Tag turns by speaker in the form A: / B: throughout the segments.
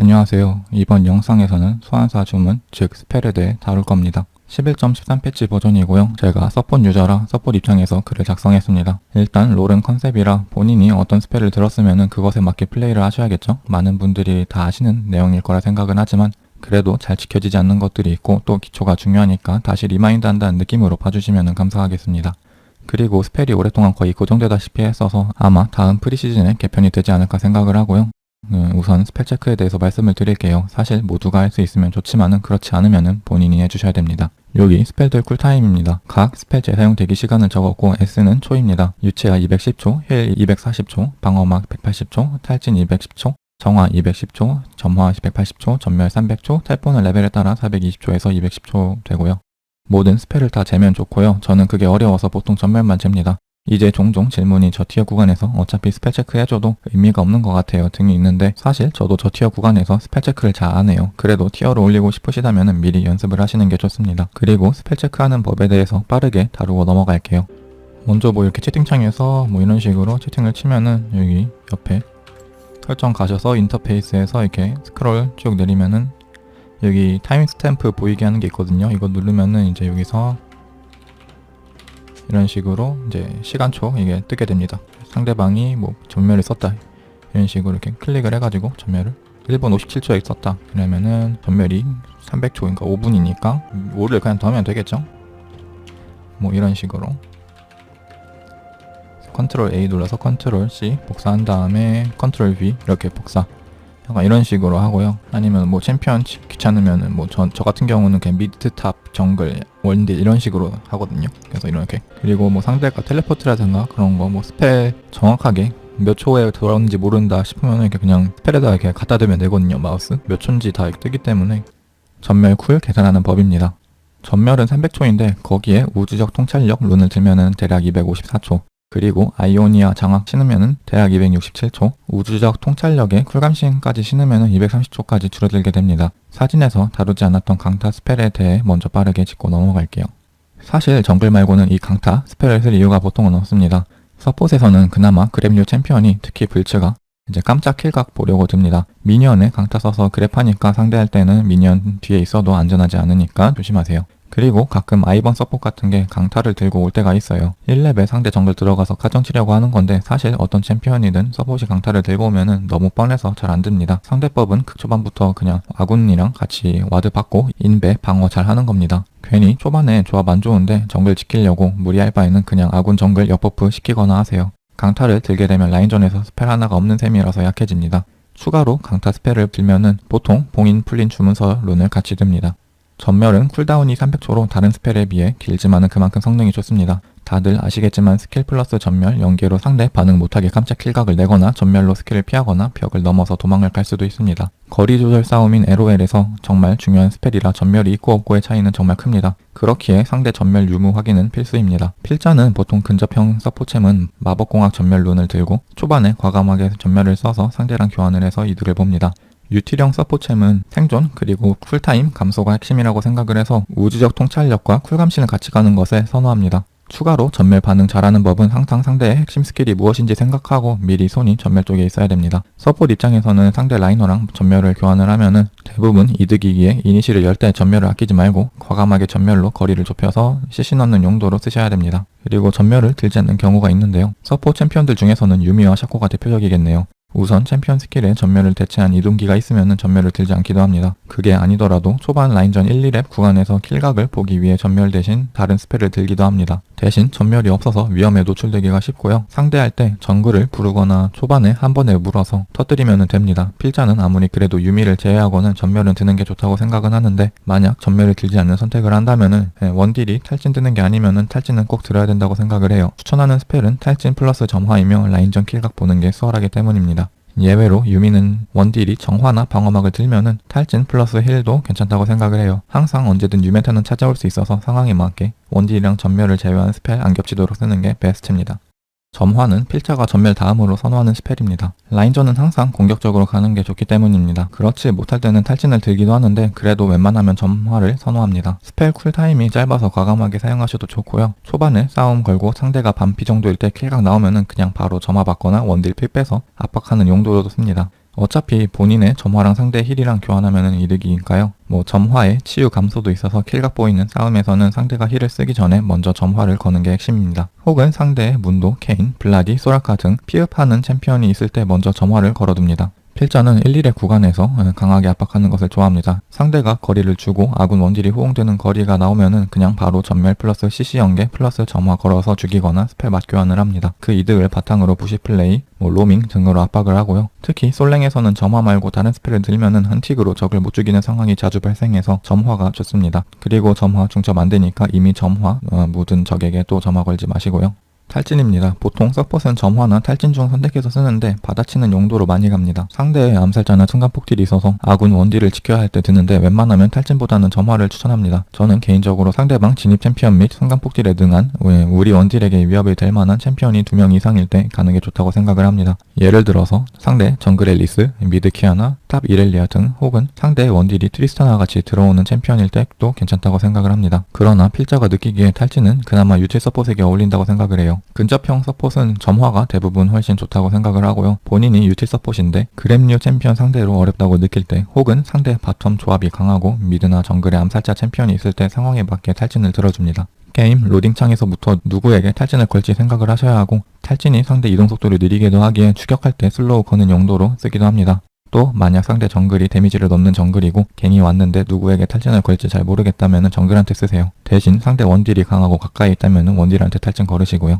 A: 안녕하세요. 이번 영상에서는 소환사 주문, 즉 스펠에 대해 다룰 겁니다. 11.13 패치 버전이고요. 제가 서폿 유저라 서폿 입장에서 글을 작성했습니다. 일단 롤은 컨셉이라 본인이 어떤 스펠을 들었으면 그것에 맞게 플레이를 하셔야겠죠. 많은 분들이 다 아시는 내용일 거라 생각은 하지만 그래도 잘 지켜지지 않는 것들이 있고 또 기초가 중요하니까 다시 리마인드 한다는 느낌으로 봐주시면 감사하겠습니다. 그리고 스펠이 오랫동안 거의 고정되다시피 했어서 아마 다음 프리시즌에 개편이 되지 않을까 생각을 하고요. 음, 우선 스펠 체크에 대해서 말씀을 드릴게요. 사실 모두가 할 수 있으면 좋지만은 그렇지 않으면은 본인이 해주셔야 됩니다. 여기 스펠들 쿨타임입니다. 각 스펠 재사용 대기 시간을 적었고 S는 초입니다. 유체화 210초, 힐 240초, 방어막 180초, 탈진 210초, 정화 210초, 점화 180초, 전멸 300초, 탈포는 레벨에 따라 420초에서 210초 되고요. 모든 스펠을 다 재면 좋고요. 저는 그게 어려워서 보통 전멸만 잽니다. 이제 종종 질문이 저 티어 구간에서 어차피 스펠 체크 해줘도 의미가 없는 것 같아요 등이 있는데 사실 저도 저 티어 구간에서 스펠 체크를 잘 안 해요. 그래도 티어를 올리고 싶으시다면 미리 연습을 하시는 게 좋습니다. 그리고 스펠 체크하는 법에 대해서 빠르게 다루고 넘어갈게요. 먼저 뭐 이렇게 채팅창에서 뭐 이런 식으로 채팅을 치면은 여기 옆에 설정 가셔서 인터페이스에서 이렇게 스크롤 쭉 내리면은 여기 타임 스탬프 보이게 하는 게 있거든요. 이거 누르면은 이제 여기서 이런 식으로 이제 시간초 이게 뜨게 됩니다. 상대방이 뭐 전멸을 썼다 이런 식으로 이렇게 클릭을 해가지고 전멸을 1분 57초에 썼다 이러면은 전멸이 300초 그러니까 5분이니까 5를 그냥 더하면 되겠죠? 뭐 이런 식으로 컨트롤 A 눌러서 컨트롤 C 복사한 다음에 컨트롤 V 이렇게 복사 약간 이런 식으로 하고요. 아니면 뭐 챔피언 치- 귀찮으면은 뭐저 저 같은 경우는 그냥 미드 탑 정글 원딜 이런 식으로 하거든요. 그래서 이렇게 그리고 뭐 상대가 텔레포트라든가 그런 거 뭐 스펠 정확하게 몇 초에 돌아오는지 모른다 싶으면 이렇게 그냥 스펠에다 이렇게 갖다 대면 되거든요. 마우스 몇 초인지 다 뜨기 때문에 전멸 쿨 계산하는 법입니다. 전멸은 300초인데 거기에 우주적 통찰력 룬을 들면은 대략 254초 그리고 아이오니아 장악 신으면은 대략 267초, 우주적 통찰력에 쿨감 시간까지 신으면은 230초까지 줄어들게 됩니다. 사진에서 다루지 않았던 강타 스펠에 대해 먼저 빠르게 짚고 넘어갈게요. 사실 정글 말고는 이 강타 스펠을 쓸 이유가 보통은 없습니다. 서폿에서는 그나마 그랩류 챔피언이 특히 불츠가 이제 깜짝 킬각 보려고 듭니다. 미니언에 강타 써서 그랩하니까 상대할 때는 미니언 뒤에 있어도 안전하지 않으니까 조심하세요. 그리고 가끔 아이번 서폿 같은 게 강타를 들고 올 때가 있어요. 1렙에 상대 정글 들어가서 가정 치려고 하는 건데 사실 어떤 챔피언이든 서폿이 강타를 들고 오면은 너무 뻔해서 잘안 듭니다. 상대법은 극초반부터 그냥 아군이랑 같이 와드 받고 인베 방어 잘 하는 겁니다. 괜히 초반에 조합 안 좋은데 정글 지키려고 무리할 바에는 그냥 아군 정글 역버프 시키거나 하세요. 강타를 들게 되면 라인전에서 스펠 하나가 없는 셈이라서 약해집니다. 추가로 강타 스펠을 들면은 보통 봉인 풀린 주문서 룬을 같이 듭니다. 전멸은 쿨다운이 300초로 다른 스펠에 비해 길지만은 그만큼 성능이 좋습니다. 다들 아시겠지만 스킬 플러스 전멸 연계로 상대 반응 못하게 깜짝 킬각을 내거나 전멸로 스킬을 피하거나 벽을 넘어서 도망을 갈 수도 있습니다. 거리 조절 싸움인 LOL에서 정말 중요한 스펠이라 전멸이 있고 없고의 차이는 정말 큽니다. 그렇기에 상대 전멸 유무 확인은 필수입니다. 필자는 보통 근접형 서포챔은 마법공학 전멸 룬을 들고 초반에 과감하게 전멸을 써서 상대랑 교환을 해서 이득을 봅니다. 유티령 서포챔은 생존 그리고 쿨타임 감소가 핵심이라고 생각을 해서 우주적 통찰력과 쿨감시는 같이 가는 것에 선호합니다. 추가로 전멸 반응 잘하는 법은 항상 상대의 핵심 스킬이 무엇인지 생각하고 미리 손이 전멸 쪽에 있어야 됩니다. 서폿 입장에서는 상대 라이너랑 전멸을 교환을 하면은 대부분 이득이기에 이니시를 열 때 전멸을 아끼지 말고 과감하게 전멸로 거리를 좁혀서 CC 넣는 용도로 쓰셔야 됩니다. 그리고 전멸을 들지 않는 경우가 있는데요. 서폿 챔피언들 중에서는 유미와 샤코가 대표적이겠네요. 우선 챔피언 스킬에 전멸을 대체한 이동기가 있으면 전멸을 들지 않기도 합니다. 그게 아니더라도 초반 라인전 1, 2렙 구간에서 킬각을 보기 위해 전멸 대신 다른 스펠을 들기도 합니다. 대신 전멸이 없어서 위험에 노출되기가 쉽고요. 상대할 때 정글을 부르거나 초반에 한 번에 물어서 터뜨리면 됩니다. 필자는 아무리 그래도 유미를 제외하고는 전멸은 드는 게 좋다고 생각은 하는데 만약 전멸을 들지 않는 선택을 한다면은 예, 원딜이 탈진 뜨는 게 아니면은 탈진은 꼭 들어야 된다고 생각을 해요. 추천하는 스펠은 탈진 플러스 점화이며 라인전 킬각 보는 게 수월하기 때문입니다. 예외로 유미는 원딜이 정화나 방어막을 들면은 탈진 플러스 힐도 괜찮다고 생각을 해요. 항상 언제든 유메타는 찾아올 수 있어서 상황에 맞게 원딜이랑 전멸을 제외한 스펠 안 겹치도록 쓰는 게 베스트입니다. 점화는 필자가 전멸 다음으로 선호하는 스펠입니다. 라인전은 항상 공격적으로 가는 게 좋기 때문입니다. 그렇지 못할 때는 탈진을 들기도 하는데 그래도 웬만하면 점화를 선호합니다. 스펠 쿨타임이 짧아서 과감하게 사용하셔도 좋고요. 초반에 싸움 걸고 상대가 반피 정도일 때 킬각 나오면은 그냥 바로 점화 받거나 원딜 필 빼서 압박하는 용도로도 씁니다. 어차피 본인의 점화랑 상대 힐이랑 교환하면 이득이니까요. 뭐 점화에 치유 감소도 있어서 킬각 보이는 싸움에서는 상대가 힐을 쓰기 전에 먼저 점화를 거는 게 핵심입니다. 혹은 상대의 문도, 케인, 블라디, 소라카 등 피흡하는 챔피언이 있을 때 먼저 점화를 걸어둡니다. 필자는 1, 1의 구간에서 강하게 압박하는 것을 좋아합니다. 상대가 거리를 주고 아군 원딜이 호응되는 거리가 나오면은 그냥 바로 전멸 플러스 CC 연계 플러스 점화 걸어서 죽이거나 스펠 맞교환을 합니다. 그 이득을 바탕으로 부시 플레이, 뭐 로밍 등으로 압박을 하고요. 특히 솔랭에서는 점화 말고 다른 스펠을 들면은 한틱으로 적을 못 죽이는 상황이 자주 발생해서 점화가 좋습니다. 그리고 점화 중첩 안 되니까 이미 점화 어, 묻은 적에게 또 점화 걸지 마시고요. 탈진입니다. 보통 서폿은 점화나 탈진 중 선택해서 쓰는데 받아치는 용도로 많이 갑니다. 상대의 암살자나 순간폭딜이 있어서 아군 원딜을 지켜야 할 때 드는데 웬만하면 탈진보다는 점화를 추천합니다. 저는 개인적으로 상대방 진입 챔피언 및 순간폭딜에 능한 우리 원딜에게 위협이 될 만한 챔피언이 두 명 이상일 때 가는 게 좋다고 생각을 합니다. 예를 들어서 상대 정글 앨리스, 미드 키아나, 탑 이렐리아 등 혹은 상대 원딜이 트리스타나 같이 들어오는 챔피언일 때도 괜찮다고 생각을 합니다. 그러나 필자가 느끼기에 탈진은 그나마 유틸 서폿에게 어울린다고 생각을 해요. 근접형 서폿은 점화가 대부분 훨씬 좋다고 생각을 하고요. 본인이 유틸 서폿인데 그램류 챔피언 상대로 어렵다고 느낄 때 혹은 상대 바텀 조합이 강하고 미드나 정글에 암살자 챔피언이 있을 때 상황에 맞게 탈진을 들어줍니다. 게임 로딩창에서부터 누구에게 탈진을 걸지 생각을 하셔야 하고 탈진이 상대 이동 속도를 느리게도 하기에 추격할 때 슬로우 거는 용도로 쓰기도 합니다. 또 만약 상대 정글이 데미지를 넣는 정글이고 갱이 왔는데 누구에게 탈진을 걸지 잘 모르겠다면 정글한테 쓰세요. 대신 상대 원딜이 강하고 가까이 있다면 원딜한테 탈진 걸으시고요.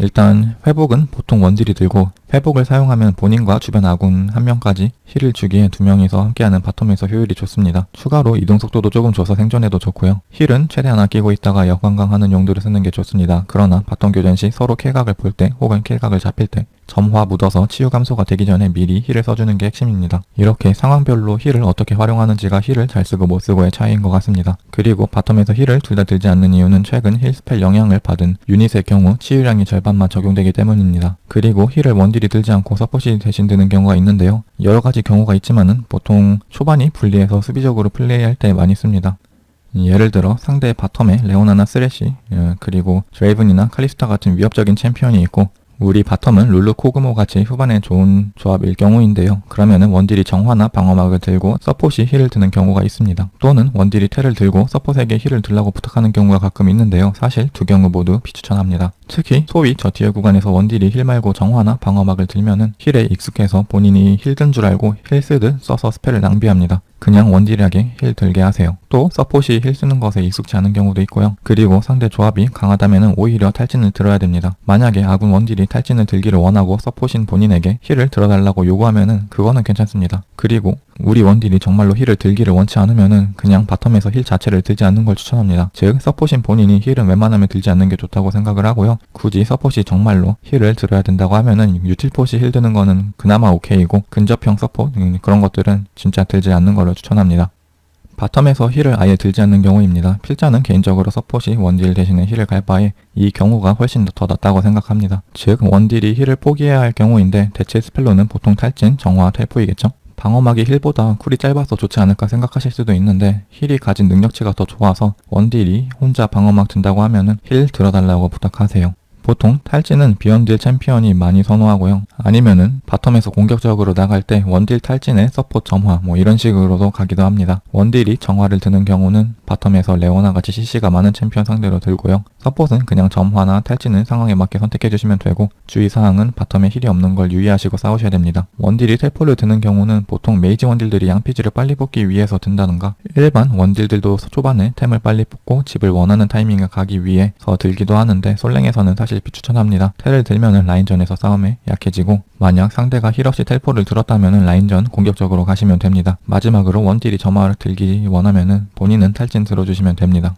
A: 일단 회복은 보통 원딜이 들고 회복을 사용하면 본인과 주변 아군 한 명까지 힐을 주기에 두 명이서 함께하는 바텀에서 효율이 좋습니다. 추가로 이동 속도도 조금 줘서 생존해도 좋고요. 힐은 최대한 아끼고 있다가 역관광하는 용도로 쓰는 게 좋습니다. 그러나 바텀 교전 시 서로 킬각을 볼 때 혹은 킬각을 잡힐 때 점화 묻어서 치유 감소가 되기 전에 미리 힐을 써주는 게 핵심입니다. 이렇게 상황별로 힐을 어떻게 활용하는지가 힐을 잘 쓰고 못 쓰고의 차이인 것 같습니다. 그리고 바텀에서 힐을 둘 다 들지 않는 이유는 최근 힐 스펠 영향을 받은 유닛의 경우 치유량이 절반만 적용되기 때문입니다. 그리고 힐을 원딜이 들지 않고 서폿이 대신 드는 경우가 있는데요. 여러 가지 경우가 있지만은 보통 초반이 불리해서 수비적으로 플레이할 때 많이 씁니다. 예를 들어 상대 바텀에 레오나나 쓰레쉬 예, 그리고 드레이븐이나 칼리스타 같은 위협적인 챔피언이 있고 우리 바텀은 룰루 코그모 같이 후반에 좋은 조합일 경우인데요. 그러면은 원딜이 정화나 방어막을 들고 서폿이 힐을 드는 경우가 있습니다. 또는 원딜이 텔을 들고 서폿에게 힐을 들라고 부탁하는 경우가 가끔 있는데요. 사실 두 경우 모두 비추천합니다. 특히 소위 저 뒤에 구간에서 원딜이 힐 말고 정화나 방어막을 들면은 힐에 익숙해서 본인이 힐 든 줄 알고 힐 쓰듯 써서 스펠을 낭비합니다. 그냥 원딜하게 힐 들게 하세요. 또 서폿이 힐 쓰는 것에 익숙치 않은 경우도 있고요. 그리고 상대 조합이 강하다면 오히려 탈진을 들어야 됩니다. 만약에 아군 원딜이 탈진을 들기를 원하고 서폿인 본인에게 힐을 들어달라고 요구하면은 그거는 괜찮습니다. 그리고 우리 원딜이 정말로 힐을 들기를 원치 않으면은 그냥 바텀에서 힐 자체를 들지 않는 걸 추천합니다. 즉 서폿인 본인이 힐은 웬만하면 들지 않는 게 좋다고 생각을 하고요. 굳이 서폿이 정말로 힐을 들어야 된다고 하면은 유틸폿이 힐 드는 거는 그나마 오케이고 근접형 서폿 음, 그런 것들은 진짜 들지 않는 거를 추천합니다. 바텀에서 힐을 아예 들지 않는 경우입니다. 필자는 개인적으로 서폿이 원딜 대신에 힐을 갈 바에 이 경우가 훨씬 더 낫다고 생각합니다. 즉 원딜이 힐을 포기해야 할 경우인데 대체 스펠로는 보통 탈진, 정화, 텔포이겠죠? 방어막이 힐보다 쿨이 짧아서 좋지 않을까 생각하실 수도 있는데 힐이 가진 능력치가 더 좋아서 원딜이 혼자 방어막 든다고 하면은 힐 들어달라고 부탁하세요. 보통 탈진은 비언딜 챔피언이 많이 선호하고요. 아니면은 바텀에서 공격적으로 나갈 때 원딜 탈진에 서포트 점화 뭐 이런 식으로도 가기도 합니다. 원딜이 정화를 드는 경우는 바텀에서 레오나 같이 CC가 많은 챔피언 상대로 들고요. 서폿은 그냥 점화나 탈진을 상황에 맞게 선택해 주시면 되고 주의사항은 바텀에 힐이 없는 걸 유의하시고 싸우셔야 됩니다. 원딜이 텔포를 드는 경우는 보통 메이지 원딜들이 양피지를 빨리 뽑기 위해서 든다던가 일반 원딜들도 초반에 템을 빨리 뽑고 집을 원하는 타이밍에 가기 위해서 들기도 하는데 솔랭에서는 사실 텔 비추천합니다. 텔을 들면은 라인전에서 싸움에 약해지고 만약 상대가 힐없이 텔포를 들었다면은 라인전 공격적으로 가시면 됩니다. 마지막으로 원딜이 점화를 들기 원하면은 본인은 탈진 들어주시면 됩니다.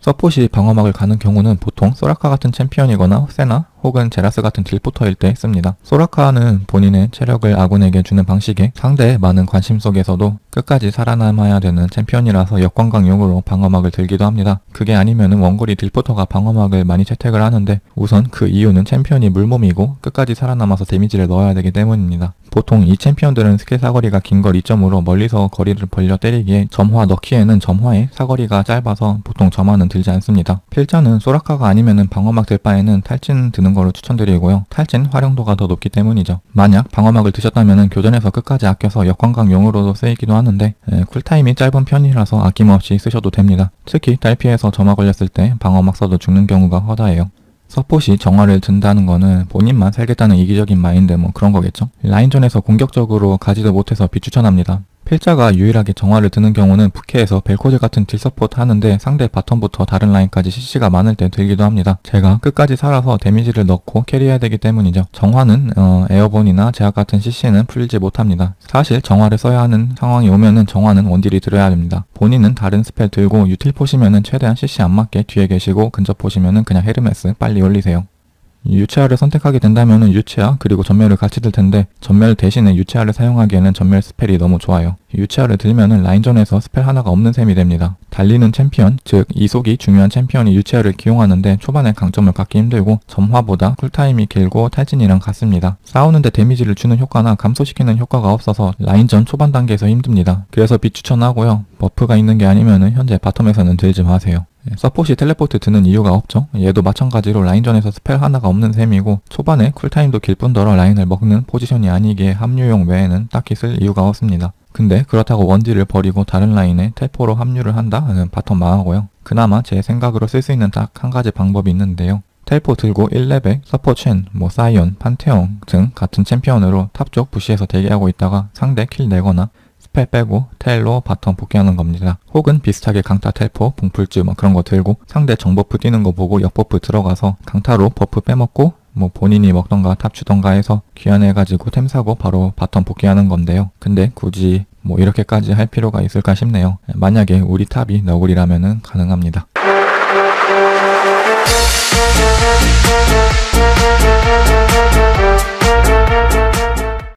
A: 서폿이 방어막을 가는 경우는 보통 소라카 같은 챔피언이거나 세나 혹은 제라스 같은 딜포터일 때 씁니다. 소라카는 본인의 체력을 아군에게 주는 방식에 상대의 많은 관심 속에서도 끝까지 살아남아야 되는 챔피언이라서 역관광용으로 방어막을 들기도 합니다. 그게 아니면 원거리 딜포터가 방어막을 많이 채택을 하는데 우선 그 이유는 챔피언이 물몸이고 끝까지 살아남아서 데미지를 넣어야 되기 때문입니다. 보통 이 챔피언들은 스킬 사거리가 긴 걸 이점으로 멀리서 거리를 벌려 때리기에 점화 넣기에는 점화의 사거리가 짧아서 보통 점화는 들지 않습니다. 필자는 소라카가 아니면 방어막 들 바에는 탈진 드는 있는 거를 추천드리고요. 탈진 활용도가 더 높기 때문이죠. 만약 방어막을 드셨다면 교전에서 끝까지 아껴서 역관광용으로도 쓰이기도 하는데 에, 쿨타임이 짧은 편이라서 아낌없이 쓰셔도 됩니다. 특히 딸피에서 점화 걸렸을 때 방어막 써도 죽는 경우가 허다해요. 서폿이 정화를 든다는 거는 본인만 살겠다는 이기적인 마인드 뭐 그런 거겠죠. 라인전에서 공격적으로 가지도 못해서 비추천합니다. 필자가 유일하게 정화를 드는 경우는 부캐에서 벨코즈 같은 딜서포트 하는데 상대 바텀부터 다른 라인까지 CC가 많을 때 들기도 합니다. 제가 끝까지 살아서 데미지를 넣고 캐리해야 되기 때문이죠. 정화는 어, 에어본이나 제약 같은 CC는 풀지 못합니다. 사실 정화를 써야 하는 상황이 오면은 정화는 원딜이 들어야 됩니다. 본인은 다른 스펠 들고 유틸 포시면은 최대한 CC 안 맞게 뒤에 계시고 근접 포시면은 그냥 헤르메스 빨리 올리세요. 유채화를 선택하게 된다면 유채화 그리고 전멸을 같이 들 텐데 전멸 대신에 유채화를 사용하기에는 전멸 스펠이 너무 좋아요. 유채화를 들면은 라인전에서 스펠 하나가 없는 셈이 됩니다. 달리는 챔피언, 즉 이속이 중요한 챔피언이 유채화를 기용하는데 초반에 강점을 갖기 힘들고 점화보다 쿨타임이 길고 탈진이랑 같습니다. 싸우는데 데미지를 주는 효과나 감소시키는 효과가 없어서 라인전 초반 단계에서 힘듭니다. 그래서 비추천하고요. 버프가 있는 게 아니면은 현재 바텀에서는 들지 마세요. 예, 서폿이 텔레포트 드는 이유가 없죠. 얘도 마찬가지로 라인전에서 스펠 하나가 없는 셈이고 초반에 쿨타임도 길 뿐더러 라인을 먹는 포지션이 아니기에 합류용 외에는 딱히 쓸 이유가 없습니다. 근데 그렇다고 원딜을 버리고 다른 라인에 텔포로 합류를 한다 는 바텀 망하고요. 그나마 제 생각으로 쓸 수 있는 딱 한 가지 방법이 있는데요. 텔포 들고 1레벨, 서포 첸, 뭐 사이온, 판테온 등 같은 챔피언으로 탑 쪽 부시에서 대기하고 있다가 상대 킬 내거나 스펠 빼고 텔로 바텀 복귀하는 겁니다. 혹은 비슷하게 강타 텔포, 봉풀즈 뭐 그런 거 들고 상대 정버프 뛰는 거 보고 역버프 들어가서 강타로 버프 빼먹고 뭐 본인이 먹던가 탑 주던가 해서 귀환해가지고 템 사고 바로 바텀 복귀하는 건데요. 근데 굳이 뭐 이렇게까지 할 필요가 있을까 싶네요. 만약에 우리 탑이 너구리라면은 가능합니다.